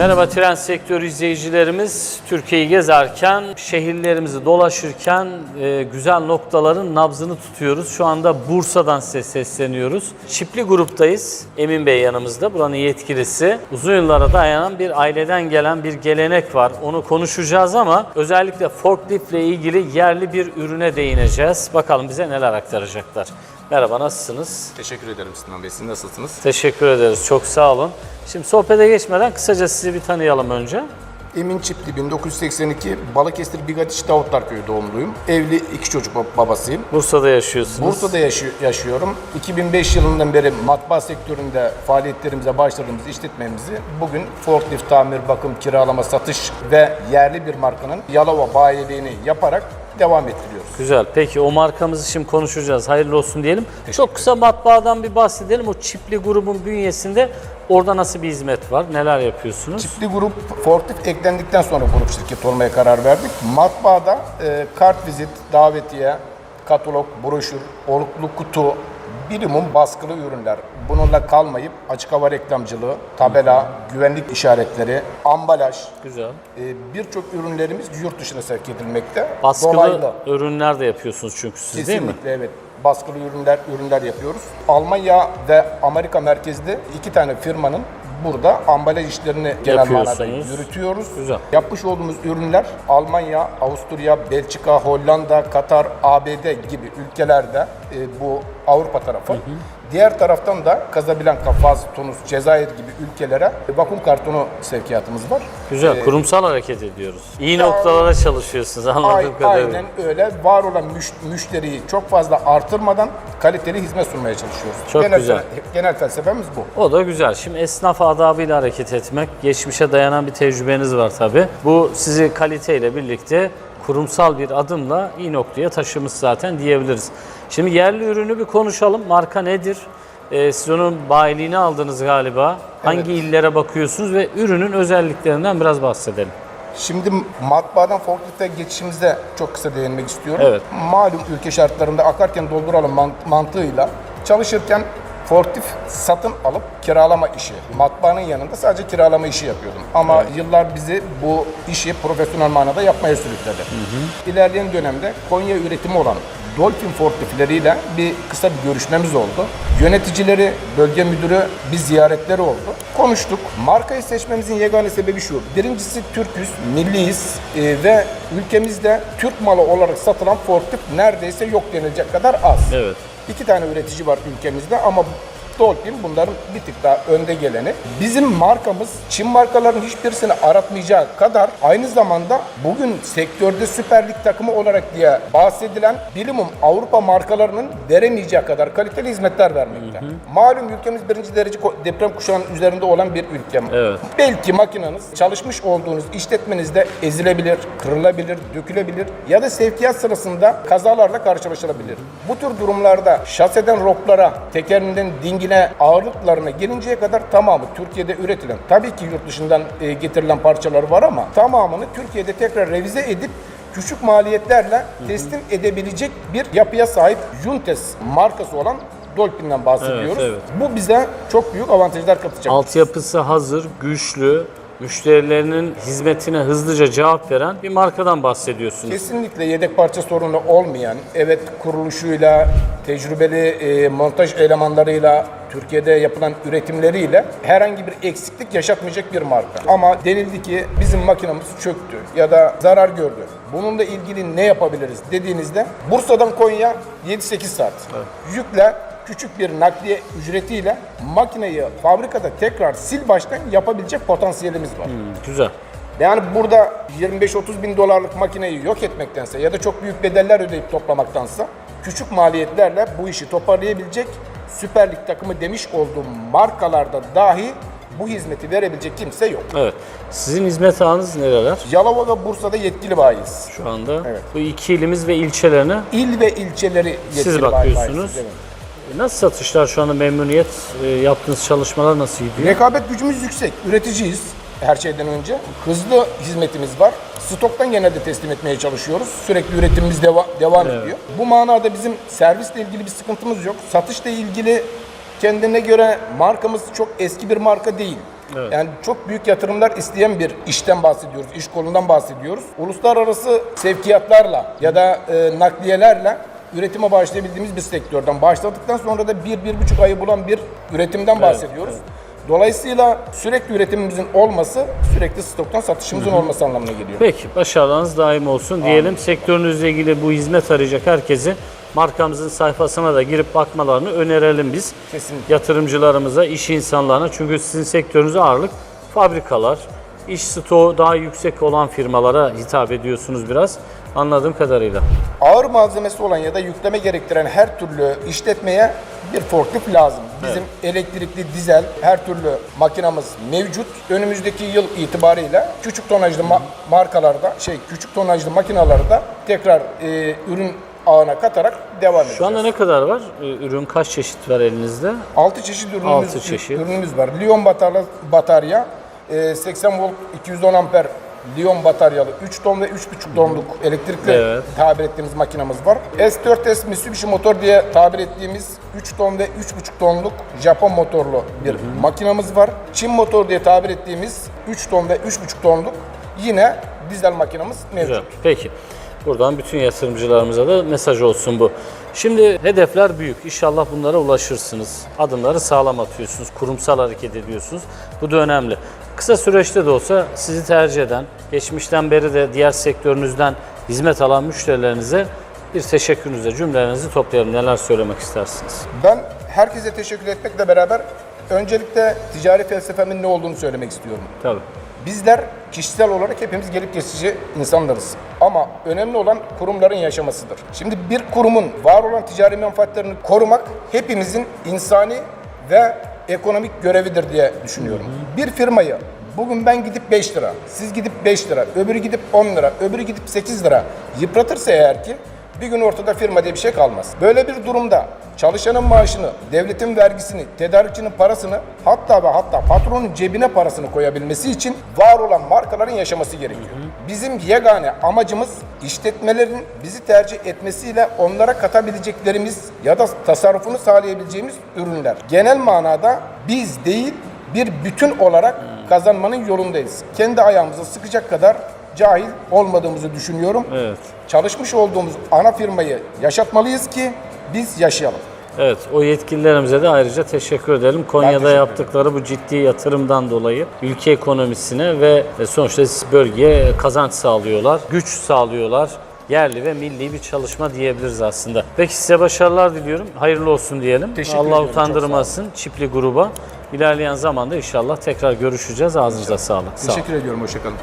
Merhaba tren sektörü izleyicilerimiz. Türkiye'yi gezerken, şehirlerimizi dolaşırken e, güzel noktaların nabzını tutuyoruz. Şu anda Bursa'dan size sesleniyoruz. Çipli gruptayız. Emin Bey yanımızda, buranın yetkilisi. Uzun yıllara dayanan bir aileden gelen bir gelenek var. Onu konuşacağız ama özellikle forklift ile ilgili yerli bir ürüne değineceğiz. Bakalım bize neler aktaracaklar. Merhaba, nasılsınız? Teşekkür ederim Sinan Bey. Siz nasılsınız? Teşekkür ederiz, çok sağ olun. Şimdi sohbete geçmeden kısaca sizi bir tanıyalım önce. Emin Çipli, 1982 Balıkesir Bigadiş Davutlarköy doğumluyum. Evli iki çocuk bab- babasıyım. Bursa'da yaşıyorsunuz. Bursa'da yaşı- yaşıyorum. 2005 yılından beri matbaa sektöründe faaliyetlerimize başladığımız işletmemizi bugün forklift tamir, bakım, kiralama, satış ve yerli bir markanın Yalova bayiliğini yaparak devam ettiriyoruz. Güzel. Peki o markamızı şimdi konuşacağız. Hayırlı olsun diyelim. Çok kısa matbaadan bir bahsedelim. O çipli grubun bünyesinde orada nasıl bir hizmet var? Neler yapıyorsunuz? Çipli grup forklift eklendikten sonra grup şirket olmaya karar verdik. Matbaada e, kart vizit, davetiye, katalog, broşür, oluklu kutu, birimum baskılı ürünler. Bununla kalmayıp açık hava reklamcılığı, tabela, güvenlik işaretleri, ambalaj, Güzel. e, birçok ürünlerimiz yurt dışına sevk edilmekte. Baskılı Dolaylı. ürünler de yapıyorsunuz çünkü siz değil mi? Kesinlikle evet. Baskılı ürünler ürünler yapıyoruz. Almanya ve Amerika merkezli iki tane firmanın burada ambalaj işlerini genel manada Yapıyorsunuz. yürütüyoruz. Güzel. Yapmış olduğumuz ürünler Almanya, Avusturya, Belçika, Hollanda, Katar, ABD gibi ülkelerde e, bu Avrupa tarafı. Diğer taraftan da Casablanca, Fas, Tunus, Cezayir gibi ülkelere vakum kartonu sevkiyatımız var. Güzel. Kurumsal hareket ediyoruz. İyi noktalara çalışıyorsunuz anladığım kadarıyla. aynen öyle. Var olan müş- müşteriyi çok fazla artırmadan kaliteli hizmet sunmaya çalışıyoruz. Çok genel, güzel. Genel felsefemiz bu. O da güzel. Şimdi esnaf adabıyla hareket etmek, geçmişe dayanan bir tecrübeniz var tabii. Bu sizi kaliteyle birlikte kurumsal bir adımla iyi noktaya taşımış zaten diyebiliriz. Şimdi yerli ürünü bir konuşalım. Marka nedir? Ee, siz onun bayiliğini aldınız galiba. Hangi illere bakıyorsunuz ve ürünün özelliklerinden biraz bahsedelim. Şimdi matbaadan forklifte geçişimizde çok kısa değinmek istiyorum. Evet. Malum ülke şartlarında akarken dolduralım man- mantığıyla çalışırken forklift satın alıp kiralama işi. Matbaanın yanında sadece kiralama işi yapıyordum. Ama yıllar bizi bu işi profesyonel manada yapmaya sürükledi. İlerleyen dönemde Konya üretimi olan Dolphin forkliftleriyle bir kısa bir görüşmemiz oldu. Yöneticileri, bölge müdürü bir ziyaretleri oldu. Konuştuk. Markayı seçmemizin yegane sebebi şu. Birincisi Türküz, milliyiz e, ve ülkemizde Türk malı olarak satılan forklift neredeyse yok denilecek kadar az. Evet. İki tane üretici var ülkemizde ama Dolphin bunların bir tık daha önde geleni. Bizim markamız Çin markaların hiçbirisini aratmayacağı kadar aynı zamanda bugün sektörde Süper Lig takımı olarak diye bahsedilen bilimum Avrupa markalarının veremeyeceği kadar kaliteli hizmetler vermekte. Malum ülkemiz birinci derece deprem kuşağının üzerinde olan bir ülke. Evet. Belki makineniz çalışmış olduğunuz işletmenizde ezilebilir, kırılabilir, dökülebilir ya da sevkiyat sırasında kazalarla karşılaşılabilir. Bu tür durumlarda şaseden roplara, tekerinden dingine ağırlıklarına gelinceye kadar tamamı Türkiye'de üretilen, tabii ki yurt dışından e, getirilen parçalar var ama tamamını Türkiye'de tekrar revize edip küçük maliyetlerle teslim edebilecek bir yapıya sahip Juntes markası olan Dolphin'den bahsediyoruz. Evet, evet. Bu bize çok büyük avantajlar katacak. Altyapısı hazır, güçlü, müşterilerinin hizmetine hızlıca cevap veren bir markadan bahsediyorsunuz. Kesinlikle yedek parça sorunu olmayan, evet kuruluşuyla, tecrübeli e, montaj elemanlarıyla, Türkiye'de yapılan üretimleriyle herhangi bir eksiklik yaşatmayacak bir marka. Ama denildi ki bizim makinamız çöktü ya da zarar gördü. Bununla ilgili ne yapabiliriz dediğinizde Bursa'dan Konya 7-8 saat. Yükle küçük bir nakliye ücretiyle makineyi fabrikada tekrar sil baştan yapabilecek potansiyelimiz var. Güzel. Yani burada 25-30 bin dolarlık makineyi yok etmektense ya da çok büyük bedeller ödeyip toplamaktansa küçük maliyetlerle bu işi toparlayabilecek Süper Lig takımı demiş olduğum markalarda dahi bu hizmeti verebilecek kimse yok. Evet. Sizin hizmet ağınız nereler? Yalova ve Bursa'da yetkili bayiyiz. Şu anda Evet. bu iki ilimiz ve ilçelerine İl ve ilçeleri yetkili siz bakıyorsunuz. bayisiz, evet. Nasıl satışlar şu anda memnuniyet? e, Yaptığınız çalışmalar nasıl gidiyor? Rekabet gücümüz yüksek. Üreticiyiz her şeyden önce. Hızlı hizmetimiz var. Stoktan genelde teslim etmeye çalışıyoruz. Sürekli üretimimiz deva- devam ediyor. Bu manada bizim servisle ilgili bir sıkıntımız yok. Satışla ilgili kendine göre markamız çok eski bir marka değil. Evet. Yani çok büyük yatırımlar isteyen bir işten bahsediyoruz, iş kolundan bahsediyoruz. Uluslararası sevkiyatlarla ya da e, nakliyelerle üretime başlayabildiğimiz bir sektörden başladıktan sonra da bir, bir buçuk ayı bulan bir üretimden bahsediyoruz. Dolayısıyla sürekli üretimimizin olması, sürekli stoktan satışımızın olması anlamına geliyor. Peki başarılarınız daim olsun diyelim. Sektörünüzle ilgili bu hizmet arayacak herkesi markamızın sayfasına da girip bakmalarını önerelim biz. Kesinlikle. Yatırımcılarımıza, iş insanlarına. Çünkü sizin sektörünüze ağırlık fabrikalar, iş stoğu daha yüksek olan firmalara hitap ediyorsunuz biraz anladığım kadarıyla. Ağır malzemesi olan ya da yükleme gerektiren her türlü işletmeye bir forklift lazım. Bizim elektrikli, dizel her türlü makinamız mevcut. Önümüzdeki yıl itibarıyla küçük tonajlı ma- markalarda, şey küçük tonajlı makinalarda tekrar e, ürün ağına katarak devam edeceğiz. Şu anda ne kadar var? Ee, Ürün kaç çeşit var elinizde? 6 çeşit ürünümüz, Altı çeşit. ürünümüz var. Lion batarya, batarya e, 80 volt 210 amper Lion bataryalı 3 ton ve 3,5 tonluk elektrikli Evet. tabir ettiğimiz makinamız var. S4S Mitsubishi motor diye tabir ettiğimiz 3 ton ve 3,5 tonluk Japon motorlu bir makinamız var. Çin motor diye tabir ettiğimiz 3 ton ve 3,5 tonluk yine dizel makinamız mevcut. Güzel. Peki. Buradan bütün yatırımcılarımıza da mesaj olsun bu. Şimdi hedefler büyük. İnşallah bunlara ulaşırsınız. Adımları sağlam atıyorsunuz. Kurumsal hareket ediyorsunuz. Bu da önemli. Kısa süreçte de olsa sizi tercih eden, geçmişten beri de diğer sektörünüzden hizmet alan müşterilerinize bir teşekkürünüzle cümlelerinizi toplayalım. Neler söylemek istersiniz? Ben herkese teşekkür etmekle beraber öncelikle ticari felsefemin ne olduğunu söylemek istiyorum. Tabii. Bizler kişisel olarak hepimiz gelip geçici insanlarız. Ama önemli olan kurumların yaşamasıdır. Şimdi bir kurumun var olan ticari menfaatlerini korumak hepimizin insani ve ekonomik görevidir diye düşünüyorum. Bir firmayı bugün ben gidip 5 lira, siz gidip 5 lira, öbürü gidip 10 lira, öbürü gidip 8 lira yıpratırsa eğer ki bir gün ortada firma diye bir şey kalmaz. Böyle bir durumda çalışanın maaşını, devletin vergisini, tedarikçinin parasını hatta ve hatta patronun cebine parasını koyabilmesi için var olan markaların yaşaması gerekiyor. Bizim yegane amacımız işletmelerin bizi tercih etmesiyle onlara katabileceklerimiz ya da tasarrufunu sağlayabileceğimiz ürünler. Genel manada biz değil bir bütün olarak kazanmanın yolundayız. Kendi ayağımıza sıkacak kadar cahil olmadığımızı düşünüyorum Evet. Çalışmış olduğumuz ana firmayı yaşatmalıyız ki biz yaşayalım. Evet, o yetkililerimize de ayrıca teşekkür edelim. Konya'da teşekkür yaptıkları bu ciddi yatırımdan dolayı ülke ekonomisine ve sonuçta bölgeye kazanç sağlıyorlar, güç sağlıyorlar. Yerli ve milli bir çalışma diyebiliriz aslında. Peki size başarılar diliyorum. Hayırlı olsun diyelim. Teşekkür Allah sağ utandırmasın Çipli gruba. İlerleyen zamanda inşallah tekrar görüşeceğiz. Ağzınıza sağlık. Sağ. Teşekkür ediyorum. Hoşçakalın.